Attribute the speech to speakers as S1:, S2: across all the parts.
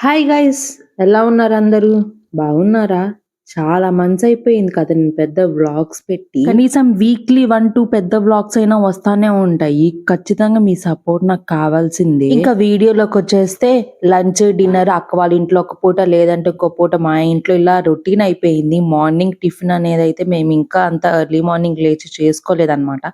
S1: Hi guys ఎలా ఉన్నారు అందరూ? బాగున్నారా? చాలా మంత్స్ అయిపోయింది కదా నేను పెద్ద వ్లాగ్స్ పెట్టి. కనీసం వీక్లీ వన్ టూ పెద్ద వ్లాగ్స్ అయినా వస్తానే ఉంటాయి. ఖచ్చితంగా మీ సపోర్ట్ నాకు కావాల్సిందే. ఇంకా వీడియోలోకి వచ్చేస్తే లంచ్ డిన్నర్ అక్క వాళ్ళ ఇంట్లో ఒక పూట లేదంటే ఇంకో పూట మా ఇంట్లో ఇలా రొటీన్ అయిపోయింది. మార్నింగ్ టిఫిన్ అనేది అయితే మేము ఇంకా అంత ఎర్లీ మార్నింగ్ లేచి చేసుకోలేదన్నమాట.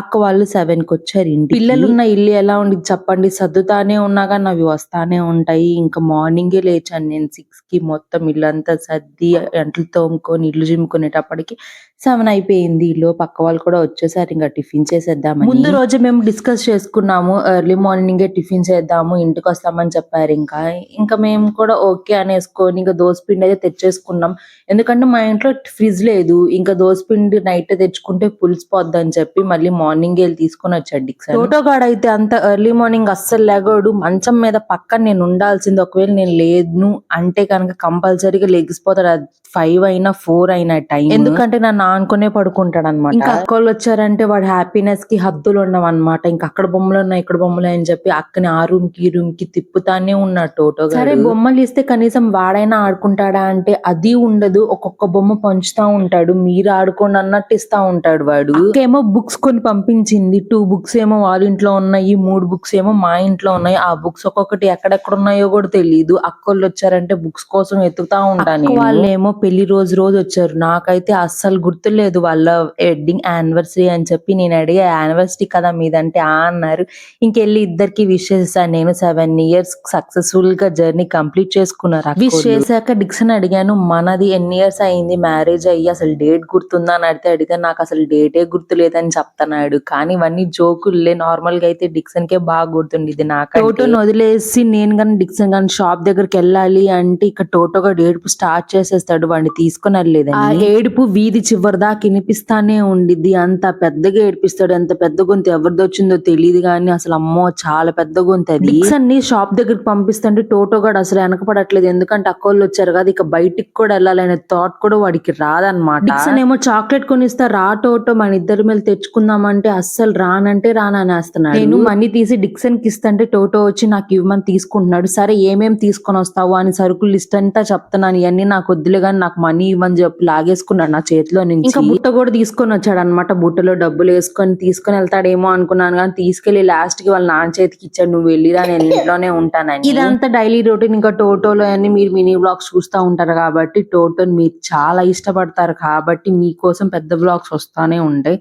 S1: అక్క వాళ్ళు సెవెన్కి వచ్చారు ఇంటి పిల్లలు ఉన్న ఇల్లు ఎలా ఉంది చెప్పండి. సర్దుతానే ఉన్నా కానీ అవి వస్తానే ఉంటాయి. ఇంకా మార్నింగే లేచాను నేను సిక్స్కి మొత్తం ఇల్లంతా సర్ది అంట్లు తోముకొని ఇల్లు చిమ్ముకునేటప్పటికి సెవెన్ అయిపోయింది. ఇల్లు పక్క వాళ్ళు కూడా వచ్చేసారు. ఇంకా టిఫిన్ చేసేద్దామని. ముందు రోజు మేము డిస్కస్ చేసుకున్నాము. ఎర్లీ మార్నింగే టిఫిన్ చేద్దాము. ఇంటికి వస్తామని చెప్పారు ఇంకా. ఇంకా మేము కూడా ఓకే అనేసుకొని ఇంకా దోసపిండి అయితే తెచ్చేసుకున్నాం. ఎందుకంటే మా ఇంట్లో ఫ్రిడ్జ్ లేదు. ఇంకా దోసపిండి నైట్ తెచ్చుకుంటే పులిసిపోద్ది అని చెప్పి మళ్ళీ మార్నింగ్ వెళ్ళి తీసుకొని వచ్చాడు డిక్సన్. టోటో గాడు అయితే అంత ఎర్లీ మార్నింగ్ అస్సలు లేగాడు. మంచం మీద పక్కన నేను ఉండాల్సింది ఒకవేళ నేను లేను అంటే కనుక కంపల్సరీగా లెగిసిపోతాడు. ఫైవ్ అయినా ఫోర్ అయినా టైం ఎందుకంటే నన్ను ఆనుకునే పడుకుంటాడు అనమాట ఇంకా అక్కలు వచ్చారంటే వాడు హ్యాపీనెస్కి హద్దులు ఉండవు అనమాట ఇంకా అక్కడ బొమ్మలు ఉన్నాయి ఇక్కడ బొమ్మలు అని చెప్పి అక్కని ఆ రూమ్కి రూమ్కి తిప్పుతానే ఉన్నాడు టోటో సరే బొమ్మలు ఇస్తే కనీసం వాడైనా ఆడుకుంటాడా అంటే అది ఉండదు. ఒక్కొక్క బొమ్మ పంచుతా ఉంటాడు మీరు ఆడుకోండి అన్నట్టు ఇస్తా ఉంటాడు వాడు. ఏమో బుక్స్ కొని పంపించింది. టూ బుక్స్ ఏమో వాళ్ళ ఇంట్లో ఉన్నాయి మూడు బుక్స్ ఏమో మా ఇంట్లో ఉన్నాయి. ఆ బుక్స్ ఒక్కొక్కటి ఎక్కడెక్కడ ఉన్నాయో కూడా తెలియదు అక్కోళ్ళు వచ్చారంటే బుక్స్ కోసం వెతుకుతా ఉంటాను వాళ్ళేమో పెళ్ళి రోజు రోజు వచ్చారు. నాకైతే అస్సలు గుర్తులేదు వాళ్ళ వెడ్డింగ్ యానివర్సరీ అని చెప్పి నేను అడిగా యానివర్సరీ కదా మీదంటే ఆ అన్నారు. ఇంకెళ్ళి ఇద్దరికి విష్ చేశాను నేను సెవెన్ ఇయర్స్ సక్సెస్ఫుల్గా జర్నీ కంప్లీట్ చేసుకున్నారు విష్ చేశాక డిక్సన్ అడిగాను మనది ఎన్ని ఇయర్స్ అయింది? మ్యారేజ్ అయ్యి అసలు డేట్ గుర్తుందా? అని అడిగితే అడిగితే నాకు అసలు డేటే గుర్తులేదని చెప్తున్నాడు. కానీ ఇవన్నీ జోకుల్లే నార్మల్గా అయితే డిక్సన్ కే బాగా గుర్తుండేది నాకు టోటోని వదిలేసి నేను కానీ డిక్సన్ కానీ షాప్ దగ్గరికి వెళ్ళాలి అంటే ఇక్కడ టోటోగా ఏడుపు స్టార్ట్ చేసేస్తాడు వాడిని తీసుకొని వెళ్ళలేదు ఏడుపు వీధి చివరి దాకా వినిపిస్తానే ఉండిద్ది. అంత పెద్దగా ఏడిపిస్తాడు. ఎంత పెద్ద గొంతు ఎవరిది వచ్చిందో తెలియదు కానీ అసలు అమ్మో చాలా పెద్ద గొంతు అది. డిక్సన్ని షాప్ దగ్గరికి పంపిస్తుంటే టోటో గాడు అసలు వెనకపడట్లేదు. ఎందుకంటే అక్కోళ్ళు వచ్చారు కదా ఇక బయటికి కూడా వెళ్ళాలనే థాట్ కూడా వాడికి రాదనమాట డిక్సన్ ఏమో చాక్లెట్ కొనిస్తా రా టోటో మన ఇద్దరి మీద తెచ్చుకుందామంటే అస్సలు రానంటే రాననేస్తున్నాడు నేను మనీ తీసి డిక్సన్కి ఇస్తుంటే టోటో వచ్చి నాకు ఇవ్వమని తీసుకుంటున్నాడు. సరే ఏమేం తీసుకొని వస్తావు అని సరుకులు లిస్ట్ అంతా చెప్తున్నాను. ఇవన్నీ నాకు వద్దులే కానీ నాకు మనీ ఇవ్వని చెప్పి లాగేసుకున్నాడు నా చేతిలో నుంచి ఇంకా బుట్ట కూడా తీసుకొని వచ్చాడు అనమాట బుట్టలో డబ్బులు వేసుకొని తీసుకొని వెళ్తాడేమో అనుకున్నాను కానీ తీసుకెళ్ళి లాస్ట్కి వాళ్ళ నాన్న చేతికి ఇచ్చాడు. నువ్వు వెళ్ళిరా నేను ఇంట్లోనే ఉంటానని. ఇదంతా డైలీ రొటీన్ ఇంకా టోటోలో అన్ని మీరు మినీ బ్లాగ్స్ చూస్తూ ఉంటారు కాబట్టి టోటోని మీరు చాలా ఇష్టపడతారు. కాబట్టి మీకోసం పెద్ద బ్లాగ్స్ వస్తానే ఉంటాయి.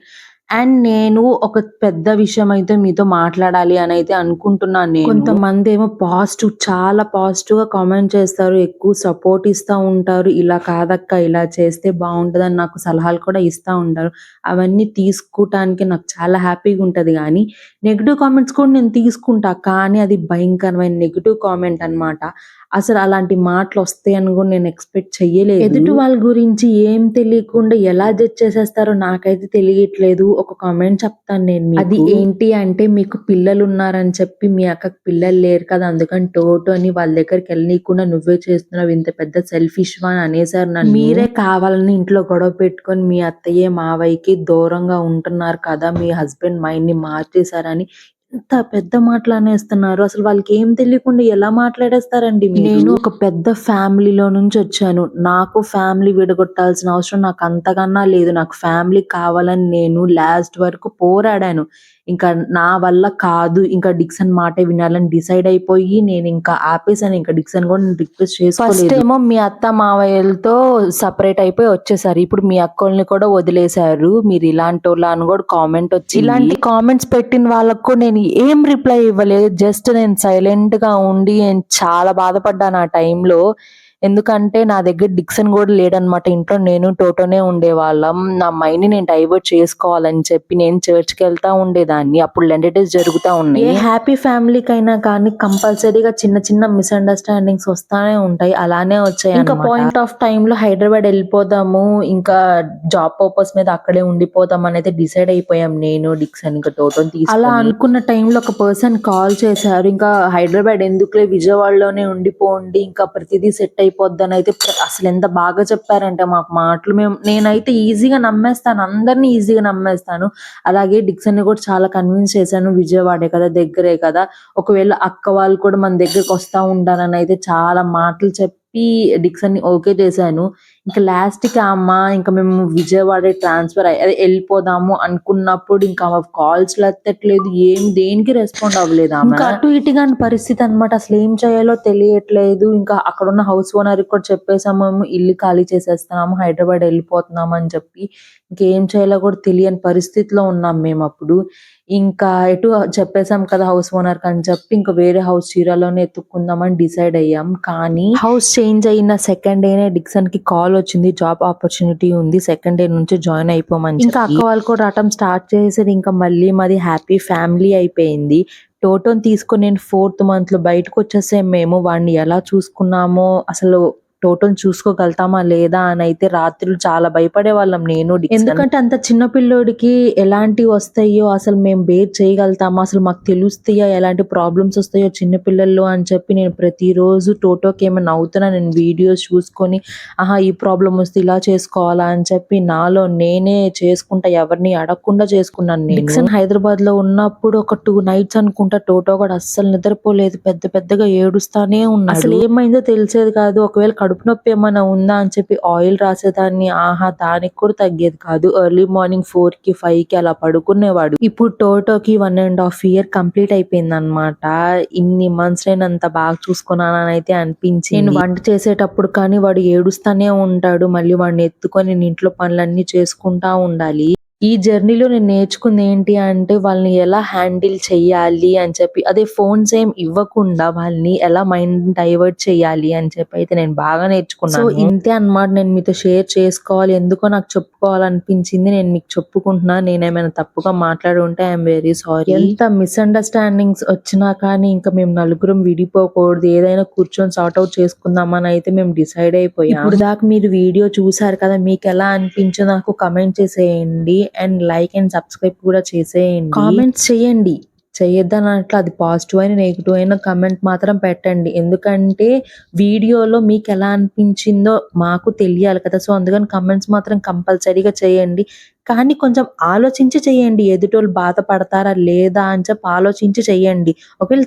S1: అండ్ నేను ఒక పెద్ద విషయం అయితే మీతో మాట్లాడాలి అని అయితే అనుకుంటున్నాను నేను. కొంతమంది ఏమో పాజిటివ్ చాలా పాజిటివ్గా కామెంట్ చేస్తారు ఎక్కువ సపోర్ట్ ఇస్తా ఉంటారు ఇలా కాదక్క ఇలా చేస్తే బాగుంటదని నాకు సలహాలు కూడా ఇస్తా ఉంటారు. అవన్నీ తీసుకోవటానికి నాకు చాలా హ్యాపీగా ఉంటది కానీ నెగిటివ్ కామెంట్స్ కూడా నేను తీసుకుంటా కానీ అది భయంకరమైన నెగిటివ్ కామెంట్ అన్నమాట. అసలు అలాంటి మాటలు వస్తాయని కూడా నేను ఎక్స్పెక్ట్ చెయ్యలేదు. ఎదుటి వాళ్ళ గురించి ఏం తెలియకుండా ఎలా జడ్జ్ చేసేస్తారో నాకైతే తెలియట్లేదు. ఒక కామెంట్ చెప్తాను నేను. అది ఏంటి అంటే మీకు పిల్లలు ఉన్నారని చెప్పి మీ అక్కకి పిల్లలు లేరు కదా అందుకని టోటో అని వాళ్ళ దగ్గరికి వెళ్ళనీయకుండా నువ్వే చేస్తున్నావు ఇంత పెద్ద సెల్ఫిష్ అని అనేసారు నన్ను. మీరే కావాలని ఇంట్లో గొడవ పెట్టుకొని మీ అత్తయ్య మావయ్యకి దూరంగా ఉంటున్నారు కదా మీ హస్బెండ్ మైండ్ని మార్చేశారని ఎంత పెద్ద మాటలు అనేస్తున్నారు అసలు వాళ్ళకి ఏం తెలియకుండా ఎలా మాట్లాడేస్తారండి నేను ఒక పెద్ద ఫ్యామిలీలో నుంచి వచ్చాను. నాకు ఫ్యామిలీ విడగొట్టాల్సిన అవసరం నాకు అంతకన్నా లేదు. నాకు ఫ్యామిలీ కావాలని నేను లాస్ట్ వరకు పోరాడాను. ఇంకా నా వల్ల కాదు ఇంకా డిక్సన్ మాటే వినాలని డిసైడ్ అయిపోయి నేను ఇంకా ఆపేసాను ఇంకా డిక్సన్ కూడా రిక్వెస్ట్ చేసుకోలేదు. ఏమో మీ అత్త మావయ్యలతో సపరేట్ అయిపోయి వచ్చేసారు. ఇప్పుడు మీ అక్కల్ని కూడా వదిలేశారు. మీరు ఇలాంటి వాళ్ళ అని కూడా కామెంట్ వచ్చి ఇలాంటి కామెంట్స్ పెట్టిన వాళ్ళకు కూడా నేను ఏం రిప్లై ఇవ్వలేదు. జస్ట్ నేను సైలెంట్గా ఉండి నేను చాలా బాధపడ్డాను ఆ టైంలో. ఎందుకంటే నా దగ్గర డిక్సన్ కూడా లేడనమాట ఇంట్లో నేను టోటోనే ఉండేవాళ్ళం. నా మైండ్ నేను డైవర్ట్ చేసుకోవాలని చెప్పి నేను చర్చ్కి వెళ్తా ఉండేదాన్ని. అప్పుడు లెండేటెస్ జరుగుతా ఉన్నాయి. ఏ హ్యాపీ ఫ్యామిలీకి అయినా కానీ కంపల్సరీగా చిన్న చిన్న మిస్అండర్స్టాండింగ్స్ వస్తానే ఉంటాయి. అలానే వచ్చాయి ఇంకా పాయింట్ ఆఫ్ టైమ్లో హైదరాబాద్ వెళ్ళిపోదాము. ఇంకా జాబ్ పర్పస్ మీద అక్కడే ఉండిపోదాం అనేది డిసైడ్ అయిపోయాం నేను డిక్సన్ ఇంకా టోటోని తీసుకొని. అలా అనుకున్న టైంలో ఒక పర్సన్ కాల్ చేశారు. ఇంకా హైదరాబాద్ ఎందుకులే? విజయవాడలోనే ఉండిపోండి. ఇంకా ప్రతిదీ సెట్ అయిపోద్దని అయితే అసలు ఎంత బాగా చెప్పారంటే మాకు మాటలు మేము నేనైతే ఈజీగా నమ్మేస్తాను అందరినీ ఈజీగా నమ్మేస్తాను. అలాగే డిక్సన్ని కూడా చాలా కన్విన్స్ చేశాను విజయవాడే కదా దగ్గరే కదా. ఒకవేళ అక్క వాళ్ళు కూడా మన దగ్గరకు వస్తా ఉంటారని అయితే చాలా మాటలు చెప్పి డిక్సన్ని ఓకే చేశాను. ఇంకా లాస్ట్కి అమ్మ ఇంకా మేము విజయవాడ ట్రాన్స్ఫర్ అదే వెళ్ళిపోదాము అనుకున్నప్పుడు ఇంకా కాల్స్ ఎత్తట్లేదు. ఏం దేనికి రెస్పాండ్ అవ్వలేదు ఇంకా అటు ఇటుగా పరిస్థితి అనమాట అసలు ఏం చేయాలో తెలియట్లేదు. ఇంకా అక్కడ ఉన్న హౌస్ ఓనర్ కూడా చెప్పేసాము మేము ఇల్లు ఖాళీ చేసేస్తున్నాము హైదరాబాద్ వెళ్ళిపోతున్నాము అని చెప్పి. ఇంకేం చేయాలో కూడా తెలియని పరిస్థితిలో ఉన్నాం మేము అప్పుడు. ఇంకా ఎటు చెప్పేసాం కదా హౌస్ ఓనర్ అని చెప్పి ఇంకా వేరే హౌస్ చీరాలోనే ఎత్తుక్కుందామని డిసైడ్ అయ్యాం. కానీ హౌస్ చేంజ్ అయిన సెకండ్ డేనే డిక్సన్కి కాల్ వచ్చింది. జాబ్ ఆపర్చునిటీ ఉంది. సెకండ్ డే నుంచి జాయిన్ అయిపోమని ఇంకా అక్క వాళ్ళు కూడా రావటం స్టార్ట్ చేసేది ఇంకా మళ్ళీ మాది హ్యాపీ ఫ్యామిలీ అయిపోయింది. టోటోని తీసుకొని నేను ఫోర్త్ మంత్లో బయటకు వచ్చేసే మేము. వాడిని ఎలా చూసుకున్నామో అసలు టోటోని చూసుకోగలుగుతామా లేదా అని అయితే రాత్రులు చాలా భయపడే వాళ్ళం నేను. ఎందుకంటే అంత చిన్న పిల్లోడికి ఎలాంటి వస్తాయో అసలు మేము బేర్ చేయగలుగుతామా అసలు మాకు తెలుస్తాయా ఎలాంటి ప్రాబ్లమ్స్ వస్తాయో చిన్న పిల్లల్లో అని చెప్పి నేను ప్రతిరోజు టోటోకి ఏమైనా అవుతున్నా నేను వీడియోస్ చూసుకొని ఆహా ఈ ప్రాబ్లం వస్తే ఇలా చేసుకోవాలా? అని చెప్పి నాలో నేనే చేసుకుంటా ఎవరిని అడగకుండా చేసుకున్నాను నేను. హైదరాబాద్లో ఉన్నప్పుడు ఒక టూ నైట్స్ అనుకుంటా టోటో కూడా అస్సలు నిద్రపోలేదు పెద్ద పెద్దగా ఏడుస్తానే ఉన్నాడు. అసలు ఏమైందో తెలిసేది కాదు ఒకవేళ కడుపు నొప్పి ఏమైనా ఉందా అని చెప్పి ఆయిల్ రాసేదాన్ని. ఆహా దానికి కూడా తగ్గేది కాదు. ఎర్లీ మార్నింగ్ ఫోర్కి ఫైవ్కి అలా పడుకునేవాడు. ఇప్పుడు టోటోకి one and half year complete అయిపోయింది అనమాట ఇన్ని మంత్స్ నేను అంత బాగా చూసుకున్నానని అయితే అనిపించి నేను వంట చేసేటప్పుడు కానీ వాడు ఏడుస్తానే ఉంటాడు. మళ్ళీ వాడిని ఎత్తుకొని నేను ఇంట్లో పనులన్నీ చేసుకుంటా ఉండాలి. ఈ జర్నీలో నేను నేర్చుకుంది ఏంటి అంటే వాళ్ళని ఎలా హ్యాండిల్ చెయ్యాలి అని చెప్పి అదే ఫోన్స్ ఏం ఇవ్వకుండా వాళ్ళని ఎలా మైండ్ డైవర్ట్ చేయాలి అని చెప్పి అయితే నేను బాగా నేర్చుకున్నాను. సో ఇంతే అన్నమాట నేను మీతో షేర్ చేసుకోవాలి. ఎందుకో నాకు చెప్పుకోవాలనిపించింది నేను మీకు చెప్పుకుంటున్నా. నేను ఏమైనా తప్పుగా మాట్లాడి ఉంటే ఐఎమ్ వెరీ సారీ. ఎంత మిస్అండర్స్టాండింగ్స్ వచ్చినా కానీ ఇంకా మేము నలుగురం విడిపోకూడదు. ఏదైనా కూర్చొని సార్ట్ అవుట్ చేసుకుందామని అయితే మేము డిసైడ్ అయిపోయాం. ఇప్పుడు దాకా మీరు వీడియో చూసారు కదా మీకు ఎలా అనిపించో నాకు కమెంట్ చేసేయండి. అండ్ లైక్ అండ్ సబ్స్క్రైబ్ కూడా చేసేయండి. కామెంట్స్ చేయండి. చేయొద్దని అట్లా అది పాజిటివ్ అయినా నెగిటివ్ అయినా కమెంట్ మాత్రం పెట్టండి. ఎందుకంటే వీడియోలో మీకు ఎలా అనిపించిందో మాకు తెలియాలి కదా. సో అందుకని కమెంట్స్ మాత్రం కంపల్సరీగా చేయండి. కానీ కొంచెం ఆలోచించి చేయండి. ఎదుటోళ్ళు బాధపడతారా లేదా అని చెప్పి ఆలోచించి చేయండి. ఒకవేళ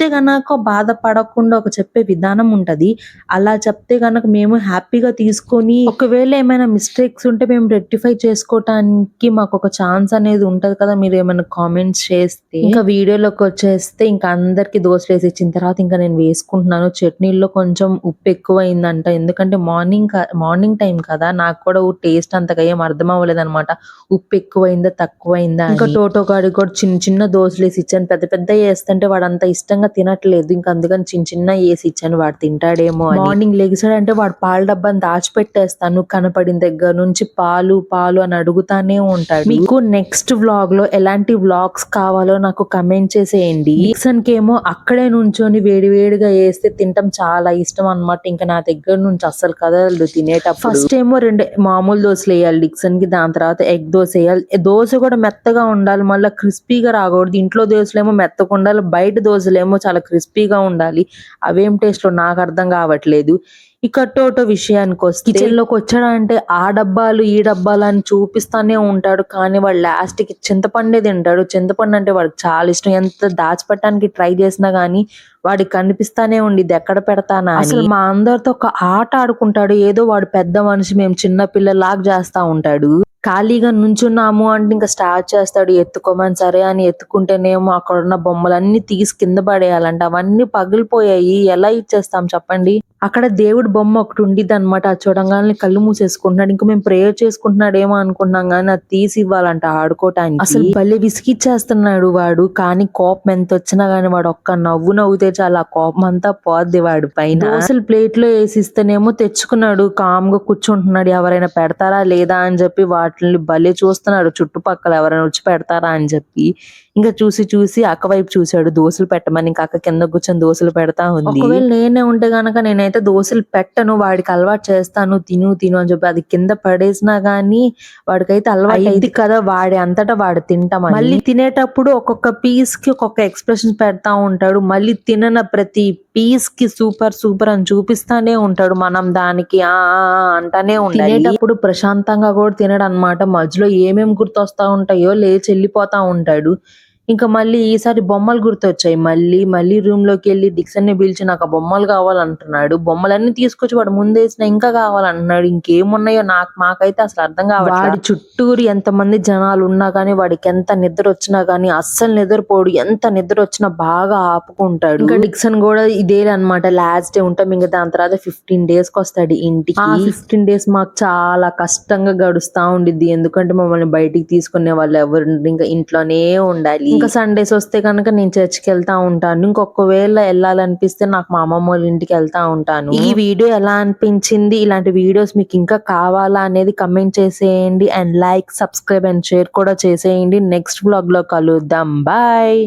S1: చెప్తే గనక బాధపడకుండా ఒక చెప్పే విధానం ఉంటది. అలా చెప్తే గనక మేము హ్యాపీగా తీసుకొని ఒకవేళ ఏమైనా మిస్టేక్స్ ఉంటే మేము రెక్టిఫై చేసుకోవటానికి మాకు ఒక ఛాన్స్ అనేది ఉంటది కదా మీరు ఏమైనా కామెంట్స్ చేస్తే. ఇంకా వీడియోలోకి వచ్చేస్తే ఇంకా అందరికి దోశలు వేసి ఇచ్చిన తర్వాత ఇంకా నేను వేసుకుంటున్నాను. చట్నీల్లో కొంచెం ఉప్పు ఎక్కువ అయిందంట ఎందుకంటే మార్నింగ్ మార్నింగ్ టైం కదా. నాకు కూడా టేస్ట్ అంతగా ఏం అర్థం అవ్వలేదు అనమాట ఉప్పు ఎక్కువైందా తక్కువైందా ఇంకా టోటో కాడికి కూడా చిన్న చిన్న దోశలు వేసి ఇచ్చాను. పెద్ద పెద్ద వేస్తుంటే వాడు అంత ఇష్టంగా తినట్లేదు. ఇంకా అందుకని చిన్న చిన్న వేసి ఇచ్చాను. వాడు తింటాడేమో మార్నింగ్ లెగిసాడంటే వాడు పాల డబ్బాని దాచిపెట్టేస్తాను. కనపడిన దగ్గర నుంచి పాలు పాలు అని అడుగుతానే ఉంటాడు. మీకు నెక్స్ట్ వ్లాగ్లో ఎలాంటి వ్లాగ్స్ కావాలో నాకు కమెంట్ చేసేయండి. డిక్సన్ కేమో అక్కడే నుంచొని వేడి వేడిగా వేస్తే తింటాం చాలా ఇష్టం అన్నమాట. ఇంకా నా దగ్గర నుంచి అస్సలు కదలదు తినేటప్పుడు. ఫస్ట్ ఏమో రెండు మామూలు దోశలు వేయాలి డిక్సన్కి దాని తర్వాత ఎగ్ దోశ వేయాలి. దోశ కూడా మెత్తగా ఉండాలి. మళ్ళీ క్రిస్పీగా రాకూడదు. ఇంట్లో దోశలేమో మెత్తగా ఉండాలి. బయట దోశలేమో చాలా క్రిస్పీగా ఉండాలి. అవేం టేస్ట్ నాకు అర్థం కావట్లేదు. ఇక టోటో విషయానికి వస్తే కిచెన్లోకి వచ్చాడంటే ఆ డబ్బాలు ఈ డబ్బాలు అని చూపిస్తానే ఉంటాడు. కానీ వాడు లాస్ట్కి చింతపండే తింటాడు. చింతపండు అంటే వాడికి చాలా ఇష్టం. ఎంత దాచిపెట్టడానికి ట్రై చేసినా గానీ వాడికి కనిపిస్తానే ఉండిద్ది. ఎక్కడ పెడతానా. అసలు మా అందరితో ఒక ఆట ఆడుకుంటాడు. ఏదో వాడు పెద్ద మనిషి మేము చిన్న పిల్లలాగా చేస్తా ఉంటాడు. ఖాళీగా నుంచున్నాము అంటే ఇంకా స్టార్ట్ చేస్తాడు ఎత్తుకోమని సరే అని ఎత్తుకుంటేనేమో అక్కడ ఉన్న బొమ్మలన్నీ తీసి కింద పడేయాలంట. అవన్నీ పగిలిపోయాయి. ఎలా ఇచ్చేస్తాం చెప్పండి? అక్కడ దేవుడి బొమ్మ ఒకటి ఉండిద్ది అనమాట అది చూడంగానే కళ్ళు మూసేసుకుంటున్నాడు. ఇంకా మేము ప్రేయర్ చేసుకుంటున్నాడు ఏమో అనుకున్నాం కానీ అది తీసి ఇవ్వాలంట ఆడుకోవటానికి అసలు భలే విసిగిచ్చేస్తున్నాడు వాడు. కానీ కోపం ఎంత వచ్చినా గానీ వాడు ఒక్క నవ్వు నవ్వుతే చాలా ఆ కోపం అంతా పోద్ది వాడు పైన. అసలు ప్లేట్లో వేసిస్తేనేమో తెచ్చుకున్నాడు. కామ్గా కూర్చుంటున్నాడు. ఎవరైనా పెడతారా లేదా అని చెప్పి వాటిని భలే చూస్తున్నాడు. చుట్టుపక్కల ఎవరైనా వచ్చి పెడతారా అని చెప్పి. ఇంకా చూసి చూసి అక్క వైపు చూశాడు. దోశలు పెట్టమని ఇంకా అక్క కింద కూర్చొని దోశలు పెడతా ఉంది. ఒకవేళ నేనే ఉంటే గనక నేనైతే దోశలు పెట్టను వాడికి అలవాటు చేస్తాను తిను తిను అని చెప్పి అది కింద పడేసినా గానీ వాడికైతే అలవాటు అయింది కదా వాడి అంతటా వాడు తింటామని మళ్ళీ తినేటప్పుడు ఒక్కొక్క పీస్కి ఒక్కొక్క ఎక్స్ప్రెషన్ పెడతా ఉంటాడు. మళ్ళీ తినన ప్రతి పీస్కి సూపర్ సూపర్ అని చూపిస్తానే ఉంటాడు మనం దానికి. ఆ అంటానే ఉండాలి. తినేటప్పుడు ప్రశాంతంగా కూడా తినడు అనమాట మధ్యలో ఏమేమి గుర్తొస్తా ఉంటాయో లేచి వెళ్ళిపోతా ఉంటాడు. ఇంకా మళ్ళీ ఈసారి బొమ్మలు గుర్తొచ్చాయి. మళ్ళీ మళ్ళీ రూమ్లోకి వెళ్ళి డిక్సన్ని పిలిచి నాకు ఆ బొమ్మలు కావాలంటున్నాడు. బొమ్మలన్నీ తీసుకొచ్చి వాడు ముందేసిన ఇంకా కావాలంటున్నాడు. ఇంకేమున్నాయో నాకు మాకైతే అసలు అర్థం కావాలి వాడి చుట్టూరు ఎంత మంది జనాలు ఉన్నా గానీ వాడికి ఎంత నిద్ర వచ్చినా గానీ అస్సలు నిద్రపోడు. ఎంత నిద్ర వచ్చినా బాగా ఆపుకుంటాడు. ఇంకా డిక్సన్ కూడా ఇదే అన్నమాట లాస్ట్ డే ఉంటాం. ఇంకా దాని తర్వాత ఫిఫ్టీన్ డేస్కి వస్తాడు ఇంటికి. ఫిఫ్టీన్ డేస్ మాకు చాలా కష్టంగా గడుస్తా ఉండిద్ది. ఎందుకంటే మమ్మల్ని బయటికి తీసుకునే వాళ్ళు ఎవరు. ఇంకా ఇంట్లోనే ఉండాలి. ఇంకా సండేస్ వస్తే కనుక నేను చర్చ్కి వెళ్తా ఉంటాను. ఇంకొకవేళ వెళ్ళాలనిపిస్తే నాకు మా అమ్మమ్మ వాళ్ళ ఇంటికి వెళ్తా ఉంటాను. ఈ వీడియో ఎలా అనిపించింది? ఇలాంటి వీడియోస్ మీకు ఇంకా కావాలా అనేది కమెంట్ చేసేయండి. And like subscribe and share కూడా చేసేయండి. నెక్స్ట్ బ్లాగ్లో కలుద్దాం. బాయ్